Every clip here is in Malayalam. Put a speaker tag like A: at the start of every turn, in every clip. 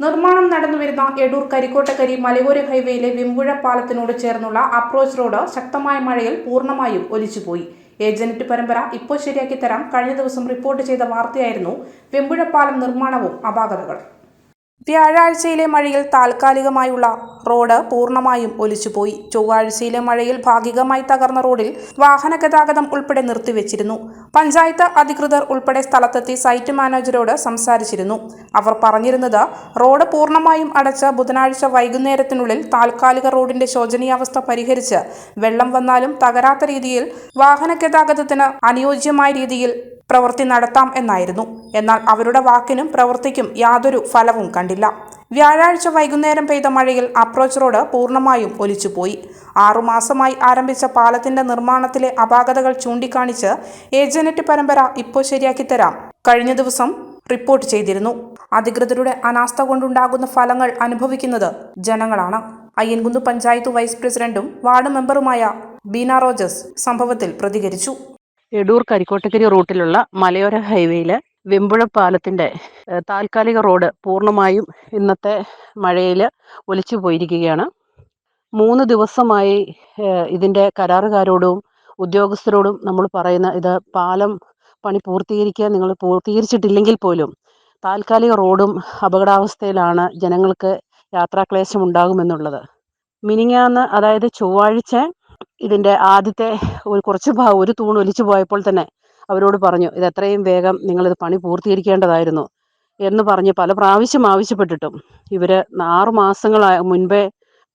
A: നിർമ്മാണം നടന്നുവരുന്ന എടൂർ കരിക്കോട്ടക്കരി മലയോര ഹൈവേയിലെ വിമ്പുഴ പാലത്തിനോട് ചേർന്നുള്ള അപ്രോച്ച് റോഡ് ശക്തമായ മഴയിൽ പൂർണമായും ഒലിച്ചുപോയി. ഏജന്റ് പരമ്പര ഇപ്പോൾ ശരിയാക്കി തരാം കഴിഞ്ഞ ദിവസം റിപ്പോർട്ട് ചെയ്ത വാർത്തയായിരുന്നു വെമ്പുഴ പാലം നിർമ്മാണവും അപാകതകൾ. വ്യാഴാഴ്ചയിലെ മഴയിൽ താൽക്കാലികമായുള്ള റോഡ് പൂർണമായും ഒലിച്ചുപോയി. ചൊവ്വാഴ്ചയിലെ മഴയിൽ ഭാഗികമായി തകർന്ന റോഡിൽ വാഹന ഗതാഗതം ഉൾപ്പെടെ നിർത്തിവെച്ചിരുന്നു. പഞ്ചായത്ത് അധികൃതർ ഉൾപ്പെടെ സ്ഥലത്തെത്തി സൈറ്റ് മാനേജരോട് സംസാരിച്ചിരുന്നു. അവർ പറഞ്ഞിരുന്നത് റോഡ് പൂർണമായും അടച്ച ബുധനാഴ്ച വൈകുന്നേരത്തിനുള്ളിൽ താൽക്കാലിക റോഡിന്റെ ശോചനീയാവസ്ഥ പരിഹരിച്ച് വെള്ളം വന്നാലും തകരാത്ത രീതിയിൽ വാഹന ഗതാഗതത്തിന് അനുയോജ്യമായ രീതിയിൽ പ്രവൃത്തി നടത്താം എന്നായിരുന്നു. എന്നാൽ അവരുടെ വാക്കിനും പ്രവൃത്തിക്കും യാതൊരു ഫലവും കണ്ടില്ല. വ്യാഴാഴ്ച വൈകുന്നേരം പെയ്ത മഴയിൽ അപ്രോച്ച് റോഡ് പൂർണമായും ഒലിച്ചുപോയി. ആറുമാസമായി ആരംഭിച്ച പാലത്തിന്റെ നിർമ്മാണത്തിലെ അപാകതകൾ ചൂണ്ടിക്കാണിച്ച് ഏജനറ്റ് പരമ്പര ഇപ്പോൾ ശരിയാക്കി തരാം. കഴിഞ്ഞ ദിവസം റിപ്പോർട്ട് ചെയ്തിരുന്നു. അധികൃതരുടെ അനാസ്ഥ കൊണ്ടുണ്ടാകുന്ന ഫലങ്ങൾ അനുഭവിക്കുന്നത് ജനങ്ങളാണ്. അയ്യൻകുന്ന് പഞ്ചായത്ത് വൈസ് പ്രസിഡന്റും വാർഡ് മെമ്പറുമായ ബീന റോജസ് സംഭവത്തിൽ പ്രതികരിച്ചു.
B: എടൂർ കരിക്കോട്ടക്കരി റൂട്ടിലുള്ള മലയോര ഹൈവേയിൽ വെമ്പുഴ പാലത്തിന്റെ താൽക്കാലിക റോഡ് പൂർണമായും ഇന്നത്തെ മഴയിൽ ഒലിച്ചു പോയിരിക്കുകയാണ്. മൂന്ന് ദിവസമായി ഇതിന്റെ കരാറുകാരോടും ഉദ്യോഗസ്ഥരോടും നമ്മൾ പറയുന്ന ഇത് പാലം പണി പൂർത്തീകരിക്കാൻ നിങ്ങൾ പൂർത്തീകരിച്ചിട്ടില്ലെങ്കിൽ പോലും താൽക്കാലിക റോഡും അപകടാവസ്ഥയിലാണ് ജനങ്ങൾക്ക് യാത്രാക്ലേശം ഉണ്ടാകുമെന്നുള്ളത് മിനിങ്ങാന്ന് അതായത് ചൊവ്വാഴ്ച ഇതിന്റെ ആദ്യത്തെ ഒരു കുറച്ച് ഭാഗം ഒരു തൂൺ ഒലിച്ചു പോയപ്പോൾ തന്നെ അവരോട് പറഞ്ഞു ഇത് എത്രയും വേഗം നിങ്ങളിത് പണി പൂർത്തീകരിക്കേണ്ടതായിരുന്നു എന്ന് പറഞ്ഞ് പല പ്രാവശ്യം ആവശ്യപ്പെട്ടിട്ടും ഇവർ ആറു മാസങ്ങളായ മുൻപേ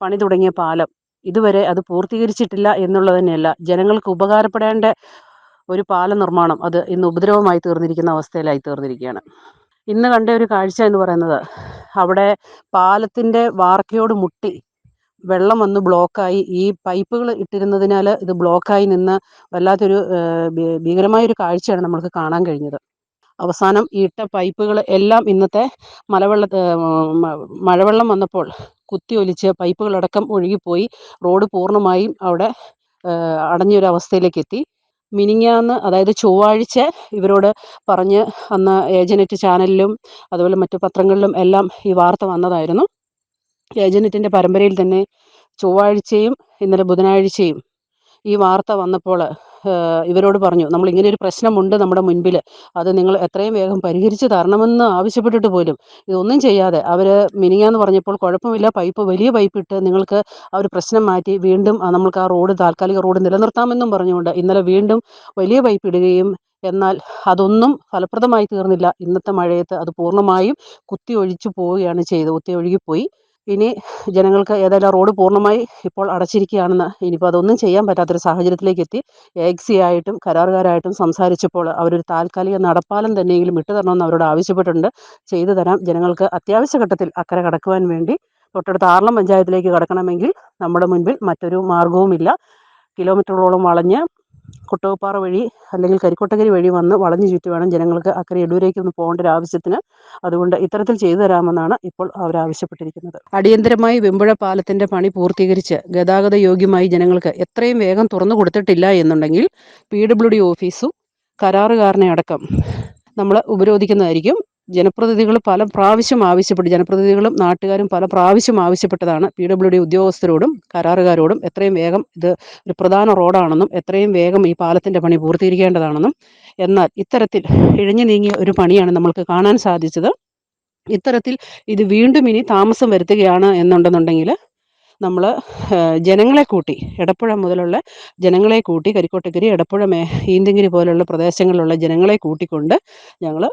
B: പണി തുടങ്ങിയ പാലം ഇതുവരെ അത് പൂർത്തീകരിച്ചിട്ടില്ല എന്നുള്ളത് തന്നെയല്ല. ജനങ്ങൾക്ക് ഉപകാരപ്പെടേണ്ട ഒരു പാല നിർമ്മാണം അത് ഇന്ന് ഉപദ്രവമായി തീർന്നിരിക്കുന്ന അവസ്ഥയിലായി തീർന്നിരിക്കുകയാണ്. ഇന്ന് കണ്ട ഒരു കാഴ്ച എന്ന് പറയുന്നത് അവിടെ പാലത്തിന്റെ വാർക്കയോട് മുട്ടി വെള്ളം വന്ന് ബ്ലോക്കായി. ഈ പൈപ്പുകൾ ഇട്ടിരുന്നതിനാൽ ഇത് ബ്ലോക്കായി നിന്ന് വല്ലാത്തൊരു ഭീകരമായ ഒരു കാഴ്ചയാണ് നമ്മൾക്ക് കാണാൻ കഴിഞ്ഞത്. അവസാനം ഈ ഇട്ട പൈപ്പുകൾ എല്ലാം ഇന്നത്തെ മലവെള്ള മഴവെള്ളം വന്നപ്പോൾ കുത്തി ഒലിച്ച് പൈപ്പുകളടക്കം ഒഴുകിപ്പോയി. റോഡ് പൂർണമായും അവിടെ അടഞ്ഞൊരു അവസ്ഥയിലേക്ക് എത്തി മിനിങ്ങാന്ന് അതായത് ചൊവ്വാഴ്ച ഇവരോട് പറഞ്ഞ് അന്ന് ഏജനറ്റ് ചാനലിലും അതുപോലെ മറ്റു പത്രങ്ങളിലും എല്ലാം ഈ വാർത്ത വന്നതായിരുന്നു. ഏജനറ്റിന്റെ പരമ്പരയിൽ തന്നെ ചൊവ്വാഴ്ചയും ഇന്നലെ ബുധനാഴ്ചയും ഈ വാർത്ത വന്നപ്പോൾ ഇവരോട് പറഞ്ഞു നമ്മൾ ഇങ്ങനെ ഒരു പ്രശ്നമുണ്ട് നമ്മുടെ മുൻപിൽ. അത് നിങ്ങൾ എത്രയും വേഗം പരിഹരിച്ച് തരണമെന്ന് ആവശ്യപ്പെട്ടിട്ട് പോലും ഇതൊന്നും ചെയ്യാതെ അവർ മിനിങ്ങാന്ന് പറഞ്ഞപ്പോൾ കുഴപ്പമില്ല പൈപ്പ് വലിയ പൈപ്പ് ഇട്ട് നിങ്ങൾക്ക് ആ ഒരു പ്രശ്നം മാറ്റി വീണ്ടും നമ്മൾക്ക് ആ റോഡ് താൽക്കാലിക റോഡ് നിലനിർത്താമെന്നും പറഞ്ഞുകൊണ്ട് ഇന്നലെ വീണ്ടും വലിയ പൈപ്പ് ഇടുകയും എന്നാൽ അതൊന്നും ഫലപ്രദമായി തീർന്നില്ല. ഇന്നത്തെ മഴയത്ത് അത് പൂർണമായും കുത്തി ഒഴിച്ചു പോവുകയാണ് ചെയ്തത്. കുത്തി ഒഴുകിപ്പോയി. ഇനി ജനങ്ങൾക്ക് ഏതായാലും റോഡ് പൂർണമായി ഇപ്പോൾ അടച്ചിരിക്കുകയാണെന്ന് ഇനിയിപ്പോൾ അതൊന്നും ചെയ്യാൻ പറ്റാത്തൊരു സാഹചര്യത്തിലേക്ക് എത്തി. എക്സി ആയിട്ടും കരാറുകാരായിട്ടും സംസാരിച്ചപ്പോൾ അവരൊരു താൽക്കാലിക നടപ്പാലം തന്നെയെങ്കിലും ഇട്ടു തരണമെന്ന് അവരോട് ആവശ്യപ്പെട്ടിട്ടുണ്ട്. ചെയ്തു തരാം. ജനങ്ങൾക്ക് അത്യാവശ്യ ഘട്ടത്തിൽ അക്കരെ കടക്കുവാൻ വേണ്ടി തൊട്ടടുത്ത ആർളം പഞ്ചായത്തിലേക്ക് കടക്കണമെങ്കിൽ നമ്മുടെ മുൻപിൽ മറ്റൊരു മാർഗവുമില്ല കിലോമീറ്ററുകളോളം വളഞ്ഞ് കൊട്ടുകപ്പാറ വഴി അല്ലെങ്കിൽ കരിക്കോട്ടകരി വഴി വന്ന് വളഞ്ഞു ചുറ്റി വേണം ജനങ്ങൾക്ക് അക്കരെ എടൂരേക്ക് ഒന്ന് പോകേണ്ട ഒരു ആവശ്യത്തിന്. അതുകൊണ്ട് ഇത്തരത്തിൽ ചെയ്തു തരാമെന്നാണ് ഇപ്പോൾ അവർ ആവശ്യപ്പെട്ടിരിക്കുന്നത്. അടിയന്തരമായി വെമ്പുഴ പാലത്തിന്റെ പണി പൂർത്തീകരിച്ച് ഗതാഗത യോഗ്യമായി ജനങ്ങൾക്ക് എത്രയും വേഗം തുറന്നു കൊടുത്തിട്ടില്ല എന്നുണ്ടെങ്കിൽ പി ഡബ്ല്യു ഡി ഓഫീസും കരാറുകാരനെ അടക്കം നമ്മൾ ഉപരോധിക്കുന്നതായിരിക്കും. ജനപ്രതിനിധികൾ പല പ്രാവശ്യം ആവശ്യപ്പെട്ടു. ജനപ്രതിനിധികളും നാട്ടുകാരും പല പ്രാവശ്യം ആവശ്യപ്പെട്ടതാണ്. പി ഡബ്ല്യു ഡി ഉദ്യോഗസ്ഥരോടും കരാറുകാരോടും എത്രയും വേഗം ഇത് ഒരു പ്രധാന റോഡാണെന്നും എത്രയും വേഗം ഈ പാലത്തിന്റെ പണി പൂർത്തീകരിക്കേണ്ടതാണെന്നും. എന്നാൽ ഇത്തരത്തിൽ ഇഴഞ്ഞു നീങ്ങിയ ഒരു പണിയാണ് നമ്മൾക്ക് കാണാൻ സാധിച്ചത്. ഇത്തരത്തിൽ ഇത് വീണ്ടും ഇനി താമസം വരുത്തുകയാണ് എന്നുണ്ടെന്നുണ്ടെങ്കിൽ നമ്മൾ ജനങ്ങളെ കൂട്ടി എടപ്പുഴ മുതലുള്ള ജനങ്ങളെ കൂട്ടി കരിക്കോട്ടക്കരി എടപ്പുഴ മേ ഈന്തങ്കിരി പോലുള്ള പ്രദേശങ്ങളിലുള്ള ജനങ്ങളെ കൂട്ടിക്കൊണ്ട് ഞങ്ങൾ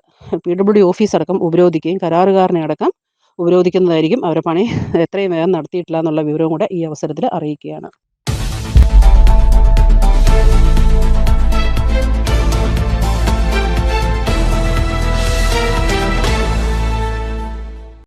B: പി ഡബ്ല്യു ഡി ഓഫീസ് അടക്കം ഉപരോധിക്കുകയും കരാറുകാരനെ അടക്കം ഉപരോധിക്കുന്നതായിരിക്കും അവരെ പണി. എത്രയും വേഗം നടത്തിയിട്ടില്ല എന്നുള്ള വിവരവും കൂടെ ഈ അവസരത്തിൽ അറിയിക്കുകയാണ്.